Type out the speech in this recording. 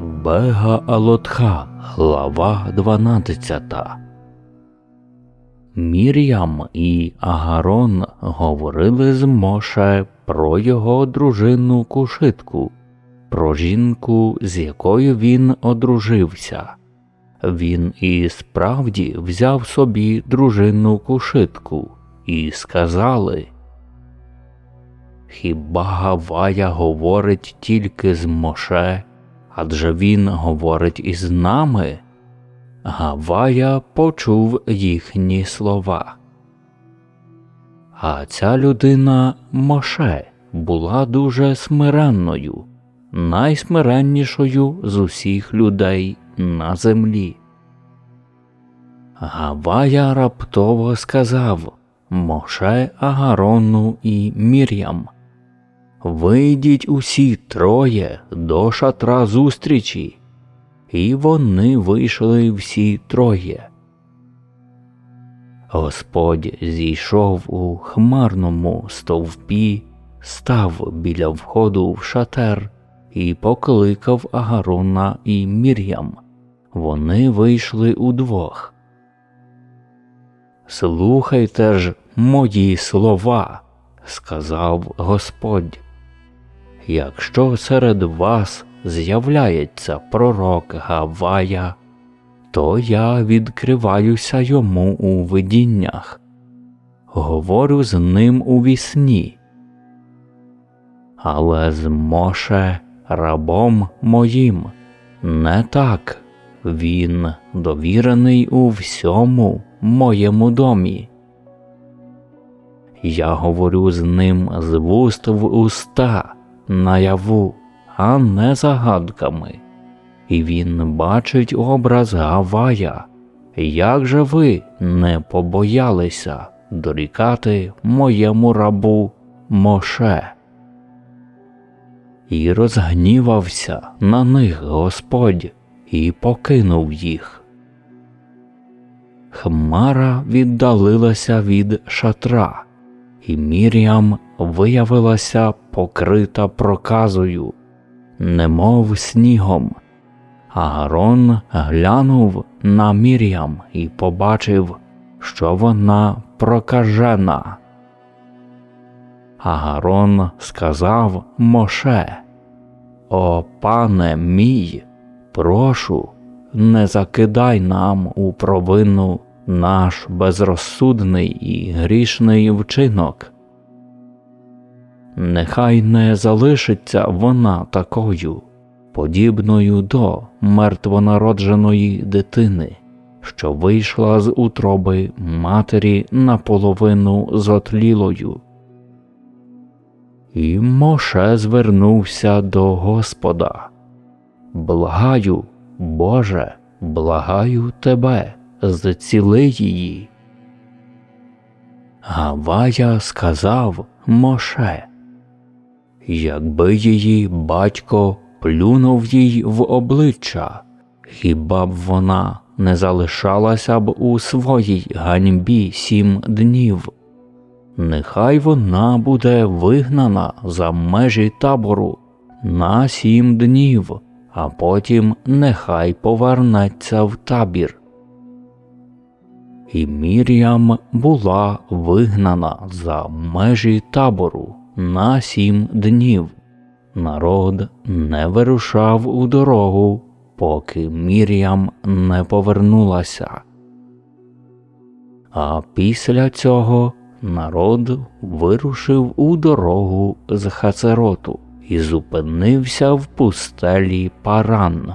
Бега Алотха, глава 12. Мір'ям і Агарон говорили з Моше про його дружину Кушитку, про жінку, з якою він одружився. Він і справді взяв собі дружину Кушитку і сказали Хіба Гавая говорить тільки з Моше, адже він говорить із нами? Гавая почув їхні слова. А ця людина Моше була дуже смиренною, найсмиреннішою з усіх людей на землі. Гавая раптово сказав Моше Агарону і Мір'ям Вийдіть усі троє до шатра зустрічі. І вони вийшли всі троє. Господь зійшов у хмарному стовпі, став біля входу в шатер і покликав Агарона і Мір'ям. Вони вийшли удвох. Слухайте ж мої слова, сказав Господь. Якщо серед вас з'являється пророк Гавая, то я відкриваюся йому у видіннях, говорю з ним у вісні. Але з Моше, рабом моїм, не так він довірений у всьому моєму домі. Я говорю з ним з вуст в уста наяву, а не загадками. І він бачить образ Гавая. Як же ви не побоялися дорікати моєму рабу Моше? І розгнівався на них Господь і покинув їх. Хмара віддалилася від шатра, і Мір'ям виявилася покрита проказою, немов снігом. Аарон глянув на Мір'ям і побачив, що вона прокажена. Агарон сказав Моше, О пане мій, прошу, не закидай нам у провину наш безрозсудний і грішний вчинок. Нехай не залишиться вона такою, подібною до мертвонародженої дитини, що вийшла з утроби матері наполовину зотлілою. І Моше звернувся до Господа. Благаю, Боже, благаю тебе, зціли її. Гавая сказав Моше, якби її батько плюнув їй в обличчя, хіба б вона не залишалася б у своїй ганьбі сім днів? Нехай вона буде вигнана за межі табору на сім днів, а потім нехай повернеться в табір. І Мір'ям була вигнана за межі табору на сім днів. Народ не вирушав у дорогу, поки Мір'ям не повернулася. А після цього народ вирушив у дорогу з Хацероту і зупинився в пустелі Паран.